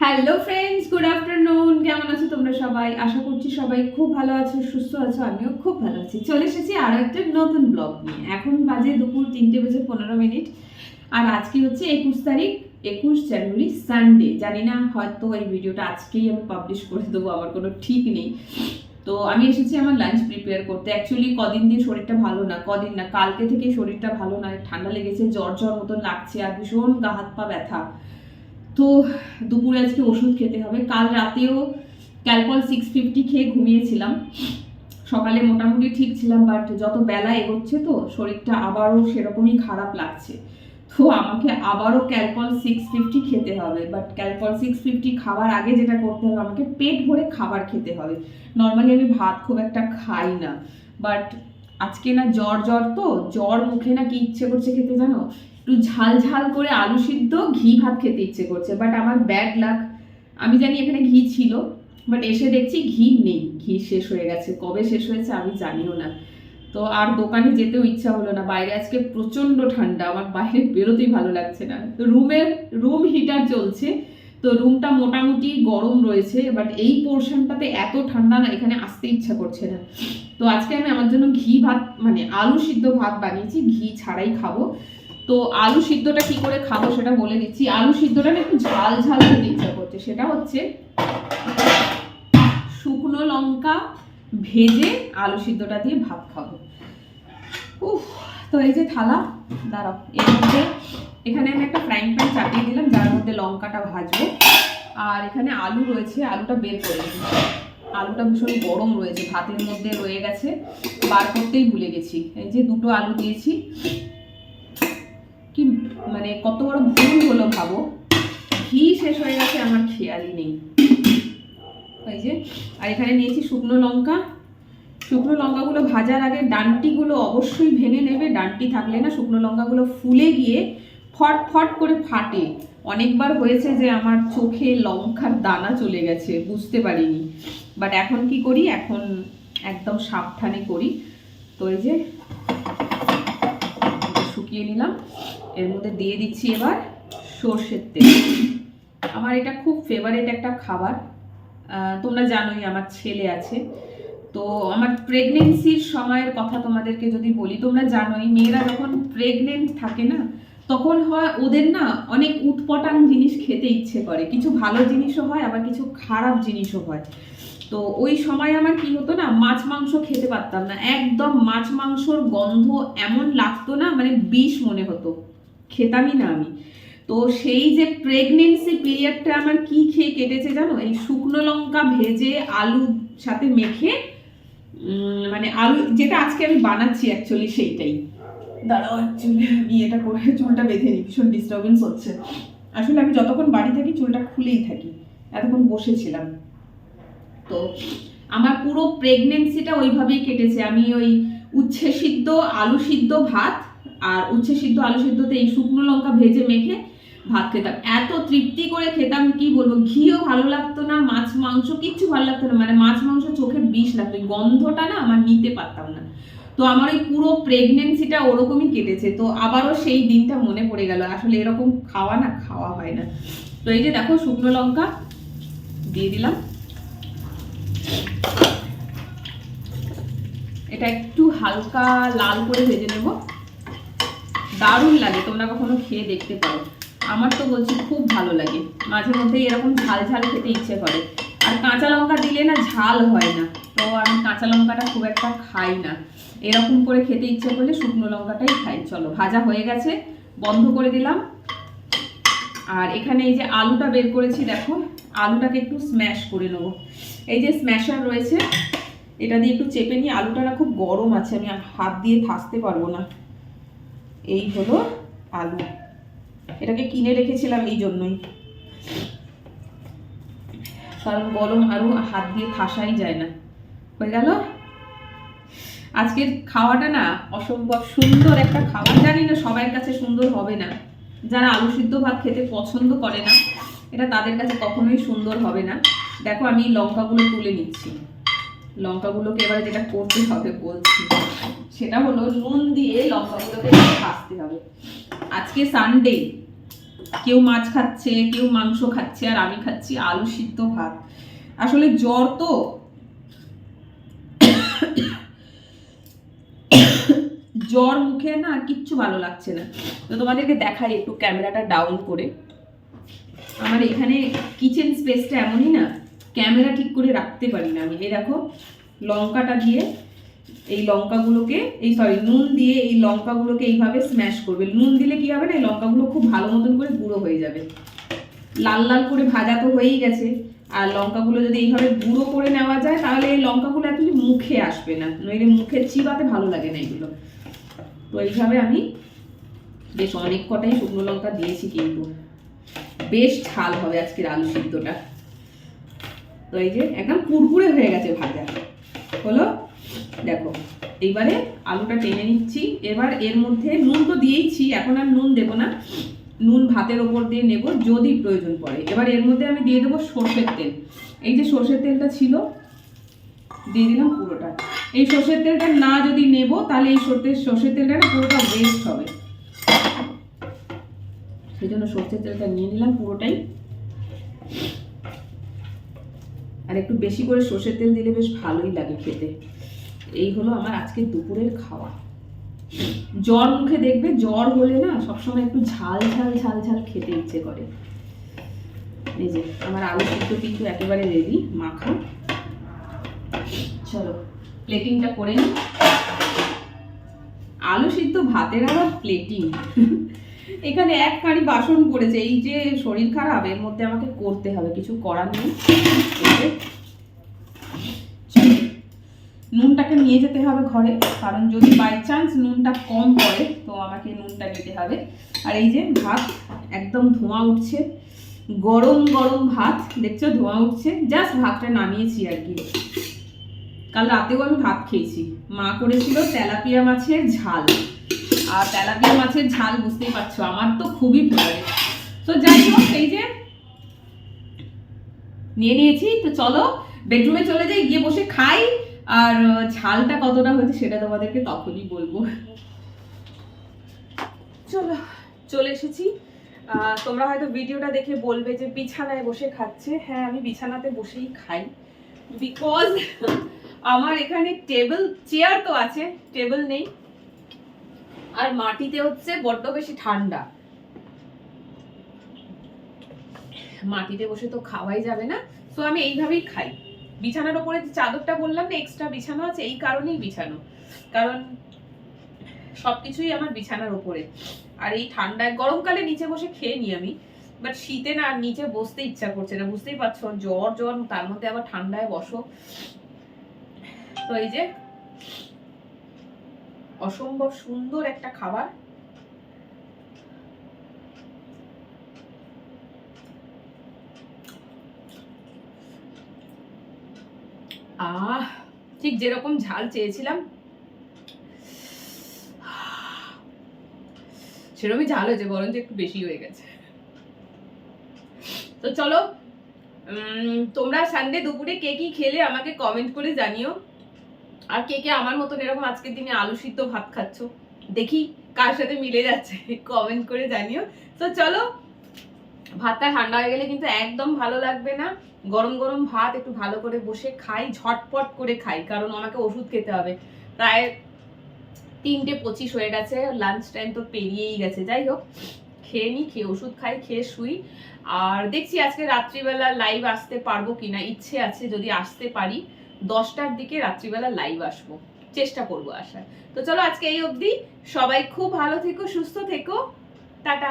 Hello friends good afternoon কেমন আছো তোমরা সবাই? আশা করছি সবাই খুব ভালো আছো, সুস্থ আছো, আমিও খুব ভালো আছি। চলে এসেছি আরও একটা নতুন ব্লগ নিয়ে। এখন বাজে দুপুর তিনটে বেজে পনেরো মিনিট। আর আজকে হচ্ছে একুশ তারিখ, একুশ জানুয়ারি সানডে জানি না, হয়তো এই ভিডিওটা আজকেই আমি পাবলিশ করে দেবো, আমার কোনো ঠিক নেই। তো আমি এসেছি আমার লাঞ্চ প্রিপেয়ার করতে। অ্যাকচুয়ালি কদিন দিয়ে শরীরটা ভালো না, কদিন না, কালকে থেকে শরীরটা ভালো না ঠান্ডা লেগেছে জ্বর জ্বর মতন লাগছে, আর ভীষণ গা হাত পা ব্যথা। তো দুপুরে আজকে ওষুধ খেতে হবে। কাল রাতেও ক্যালপল সিক্স ফিফটি খেয়ে ঘুমিয়েছিলাম। সকালে মোটামুটি ঠিক ছিলাম বাট যত বেলা এগোচ্ছে তো শরীরটা আবারও সেরকমই খারাপ লাগছে। তো আমাকে আবারও ক্যালপল সিক্স ফিফটি খেতে হবে। বাট ক্যালপল সিক্স ফিফটি খাওয়ার আগে যেটা করতে হবে, আমাকে পেট ভরে খাবার খেতে হবে। নর্মালি আমি ভাত খুব একটা খাই না। বাট আজকে না জ্বর জ্বর তো? জ্বর মুখে না কি ইচ্ছে করছে খেতে জানো? একটু ঝাল ঝাল করে আলু সিদ্ধ, ঘি ভাত খেতে ইচ্ছে করছে বাট আমার ব্যাড লাক আমি জানি এখানে ঘি ছিল বাট এসে দেখছি ঘি নেই, ঘি শেষ হয়ে গেছে। কবে শেষ হয়েছে আমি জানিও না। তো আর দোকানে যেতেও ইচ্ছা হলো না, বাইরে আজকে প্রচণ্ড ঠান্ডা, আমার বাইরে বেরোতেই ভালো লাগছে না। রুমের রুম হিটার চলছে, তো রুমটা মোটামুটি গরম রয়েছে বাট এই পোর্শনটাতে এত ঠান্ডা না, এখানে আসতে ইচ্ছা করছে না। তো আজকে আমি আমার জন্য ঘি ভাত মানে আলু সিদ্ধ ভাত বানিয়েছি, ঘি ছাড়াই খাব। তো আলু সিদ্ধটা কি করে খাব সেটা বলে দিচ্ছি। আলু সিদ্ধটা একটু ঝাল ঝাল খেতে ইচ্ছা করছে। সেটা হচ্ছে শুকনো লঙ্কা ভেজে আলু সিদ্ধটা দিয়ে ভাত খাব। উফ, তো এই যে থালা, দাঁড়াও। এর মধ্যে এখানে আমি একটা ফ্রাইং প্যান চাপিয়ে দিলাম, যার মধ্যে লঙ্কাটা ভাজবো। আর এখানে আলু রয়েছে, আলুটা বের করে দিই আলুটা ভীষণ গরম রয়েছে, ভাতের মধ্যে রয়ে গেছে। বার করতেই ভুলে গেছি। এই যে দুটো আলু দিয়েছি। মানে কত বড় ভুল হলো ভাবো। ঘি শেষ হয়ে গেছে, আমার খেয়ালই নেই। এই যে, আর এখানে নিয়েছি শুকনো লঙ্কা। শুকনো লঙ্কাগুলো ভাজার আগে ডান্টিগুলো অবশ্যই ভেঙে নেবে, ডান্টি থাকলে না শুকনো লঙ্কাগুলো ফুলে গিয়ে ফট ফট করে ফাটে। অনেকবার হয়েছে যে আমার চোখে লঙ্কার দানা চলে গেছে, বুঝতে পারিনি। বাট এখন কি করি? এখন একদম সাবধানে করি। তো এই যে শুকিয়ে নিলাম। এর মধ্যে দিয়ে দিচ্ছি এবার সর্ষের তেল। আমার এটা খুব ফেভারিট একটা খাবার। তোমরা জানোই আমার ছেলে আছে। তো আমার প্রেগনেন্সির সময়ের কথা তোমাদেরকে যদি বলি, তোমরা জানোই মেয়েরা যখন প্রেগনেন্ট থাকে না, তখন হয় ওদের না অনেক উৎপটাং জিনিস খেতে ইচ্ছে করে। কিছু ভালো জিনিসও হয়, আবার কিছু খারাপ জিনিসও হয়। তো ওই সময় আমার কি হতো না, মাছ মাংস খেতে পারতাম না। একদম মাছ মাংসর গন্ধ এমন লাগতো না মানে বিষ মনে হতো। খেতামই না আমি। তো সেই যে প্রেগনেন্সি পিরিয়ডটা আমার কি খেয়ে কেটেছে জানো? এই শুকনো লঙ্কা ভেজে আলু সাথে মেখে মানে আলু, যেটা আজকে আমি বানাচ্ছি অ্যাকচুয়ালি সেইটাই। দাঁড়াও অ্যাকচুয়ালি আমি এটা করে চুলটা বেঁধে নিই, ভীষণ ডিস্টারবেন্স হচ্ছে। আসলে আমি যতক্ষণ বাড়ি থাকি, চুলটা খুলেই থাকি। এতক্ষণ বসেছিলাম। তো আমার পুরো প্রেগনেন্সিটা ওইভাবেই কেটেছে। আমি ওই উচ্ছে সিদ্ধ আলু সিদ্ধ ভাত আর উচ্ছে সিদ্ধ আলু সিদ্ধতে এই শুকনো লঙ্কা ভেজে মেখে ভাত খেতাম। এত তৃপ্তি করে খেতাম, কি বলব? ঘিও ভালো লাগতো না, মাছ মাংস কিচ্ছু ভালো লাগতো না। মানে মাছ মাংস চোখে বিষ লাগতো। গন্ধটা না আমার নিতে পারতাম না। তো আমার ওই পুরো প্রেগনেন্সিটা ওরকমই কেটেছে। তো আবারও সেই দিনটা মনে পড়ে গেল। আসলে এরকম খাওয়া না, খাওয়া হয় না। তো এই যে দেখো শুকনো লঙ্কা দিয়ে দিলাম। এটা একটু হালকা লাল করে ভেজে নেব। দারুণ লাগে, তোমরা কখনো খেয়ে দেখতে পারো। আমার তো বলছি খুব ভালো লাগে। মাঝে মধ্যে এরকম ঝাল ঝাল খেতে ইচ্ছে করে। আর কাঁচা লঙ্কা দিলে না ঝাল হয় না। তো আমি কাঁচা লঙ্কাটা খুব একটা খাই না। এরকম করে খেতে ইচ্ছে করলে শুকনো লঙ্কাটাই খাই। চলো, ভাজা হয়ে গেছে, বন্ধ করে দিলাম। আর এখানে এই যে আলুটা বের করেছি, দেখো। আলুটাকে একটু স্ম্যাশ করে নেব। এই যে স্ম্যাশার রয়েছে, এটা দিয়ে একটু চেপে নিয়ে আলুটা না খুব গরম আছে, আমি হাত দিয়ে থাসতে পারব না। এই হলো আলু। এটাকে কিনে রেখেছিলাম এই জন্যই। কারণ গরম আলু হাত দিয়ে থাসাই যায় না। হয়ে গেল। আজকের খাওয়াটা না অসম্ভব সুন্দর একটা খাবার জানি না সবার কাছে সুন্দর হবে না। যারা আলু সিদ্ধ ভাত খেতে পছন্দ করে না এটা তাদের কাছে কখনোই সুন্দর হবে না। দেখো, আমি লঙ্কাগুলো তুলে নিচ্ছি। লঙ্কাগুলোকে এবার যেটা করতে হবে বলছি, সেটা হলো নুন দিয়ে লঙ্কাগুলোকে ভাজতে হবে। আজকে সানডে কেউ মাছ খাচ্ছে, কেউ মাংস খাচ্ছে, আর আমি খাচ্ছি আলু সিদ্ধ ভাত। আসলে জ্বর তো। জ্বর মুখে না কিচ্ছু ভালো লাগছে না। তো তোমাদেরকে দেখাই একটু ক্যামেরাটা ডাউন করে। আমার এখানে কিচেন স্পেসটা এমনই না ক্যামেরা ঠিক করে রাখতে পারি না আমি। এই দেখো, লঙ্কাটা দিয়ে এই লঙ্কাগুলোকে, এই সরি নুন দিয়ে এই লঙ্কাগুলোকে এইভাবে স্ম্যাশ করবে। নুন দিলে কি হবে না, এই লঙ্কাগুলো খুব ভালো মতন করে গুঁড়ো হয়ে যাবে। লাল লাল করে ভাজা তো হয়েই গেছে। আর লঙ্কাগুলো যদি এইভাবে গুঁড়ো করে নেওয়া যায়, তাহলে এই লঙ্কাগুলো অ্যাকচুয়ালি মুখে আসবে না। নইলে মুখে চিবাতে ভালো লাগে না এগুলো। তো এইভাবে আমি বেশ অনেক কটাই শুকনো লঙ্কা দিয়েছি কিন্তু। বেশ ঝাল হবে আজকের আলু সিদ্ধটা। তো এই যে একদম কুরকুরে হয়ে গেছে ভাজা। হলো? দেখো, এইবারে আলুটা টেনে নিচ্ছি। এবার এর মধ্যে নুন তো দিয়েইছি, এখন আর নুন দেবো না। নুন ভাতের ওপর দিয়ে নেব যদি প্রয়োজন পড়ে। এবার এর মধ্যে আমি দিয়ে দেবো সর্ষের তেল। এই যে সর্ষের তেলটা ছিল, দিয়ে দিলাম পুরোটা। এই সর্ষের তেলটা না যদি নেব, তাহলে এই সর্ষের সর্ষের তেলটা না পুরোটা ওয়েস্ট হবে। সেই জন্য সর্ষের তেলটা নিয়ে নিলাম পুরোটাই। আর একটু বেশি করে সর্ষের তেল দিলে বেশ ভালোই লাগে খেতে। এই হলো আমার আজকে দুপুরের খাওয়া। জ্বর মুখে দেখবে, জ্বর হলে না সবসময় একটু ঝাল ঝাল ঝাল ঝাল খেতে ইচ্ছে করে। এই যে, আমার আলু সিদ্ধ কিন্তু একেবারে রেডি মাখা। চলো প্লেটিংটা করে নিই আলু সিদ্ধ ভাতের আবার প্লেটিং এখানে এক কাঁড়ি বাসন পড়েছে, এই যে শরীর খারাপ, এর মধ্যে আমাকে করতে হবে, কিছু করার নেই। নুনটাকে নিয়ে যেতে হবে ঘরে, কারণ যদি বাই চান্স নুনটা কম পড়ে, তো আমাকে নুনটা নিতে হবে। আর এই যে ভাত, একদম ধোঁয়া উঠছে, গরম গরম ভাত, দেখছ ধোঁয়া উঠছে জাস্ট ভাতটা নামিয়েছি আর কি। কাল রাতেও আমি ভাত খেয়েছি, মা করেছিল তেলাপিয়া মাছের ঝাল। আর তেলাপিয়া মাছের ঝাল বুঝতেই পারছ, আমার তো খুবই ফেভারিট তো যাই হোক, এই যে নিয়ে নিয়েছি, তো চলো বেডরুমে চলে যাই, গিয়ে বসে খাই। আর ঝালটা কতটা হয়েছে সেটা তোমাদেরকে তখনই বলব। চলো, চলে এসেছি। তোমরা হয়তো ভিডিওটা দেখে বলবে যে বিছানায় বসে খাচ্ছে। হ্যাঁ আমি বিছানাতে বসেই খাই। বিকজ আমার এখানে টেবিল চেয়ার তো আছে টেবিল নেই। আর মাটিতে হচ্ছে বড্ড বেশি ঠান্ডা। মাটিতে বসে তো খাওয়াই যাবে না। তো আমি এইভাবেই খাই। বিছানার ওপরে যে চাদরটা বললাম না এক্সট্রা বিছানো আছে, এই কারণেই বিছানো। কারণ সবকিছুই আমার বিছানার ওপরে। আর এই ঠান্ডায় গরমকালে নিচে বসে খেয়ে নিই আমি। বাট শীতে না, নিচে বসতে ইচ্ছা করছে না। বুঝতেই পারছ, জ্বর জ্বর, তার মধ্যে আবার ঠান্ডায় বসো। তো এই যে অসম্ভব সুন্দর একটা খাবার। আহ, ঠিক যেরকম ঝাল চেয়েছিলাম। সেরকমই ঝাল হয়েছে, বরঞ্চ একটু বেশি হয়ে গেছে। তো চলো তোমরা সানডে দুপুরে কে কি খেলে আমাকে কমেন্ট করে জানিও। আর কে কে আমার মতন এরকম আজকের দিনে আলু সিদ্ধ ভাত খাচ্ছ? দেখি কার সাথে মিলে যাচ্ছে। কমেন্ট করে জানিও। তো চলো ভাতটা ঠান্ডা হয়ে গেলে কিন্তু একদম ভালো লাগবে না। গরম গরম ভাত একটু ভালো করে বসে খাই, ঝটপট করে খাই, কারণ আমাকে ওষুধ খেতে হবে। প্রায় তিনটে পঁচিশ হয়ে গেছে লাঞ্চ টাইম তো পেরিয়েই গেছে। যাই হোক, খেয়ে নি, খেয়ে ওষুধ খাই, খেয়ে শুই। আর দেখছি আজকে রাত্রিবেলা লাইভ আসতে পারব কিনা, ইচ্ছে আছে যদি আসতে পারি। দশটার দিকে রাত্রিবেলা লাইভ আসব। চেষ্টা করব আসার। তো চলো আজকে এই অবধি। সবাই খুব ভালো থেকো, সুস্থ থেকো। টাটা।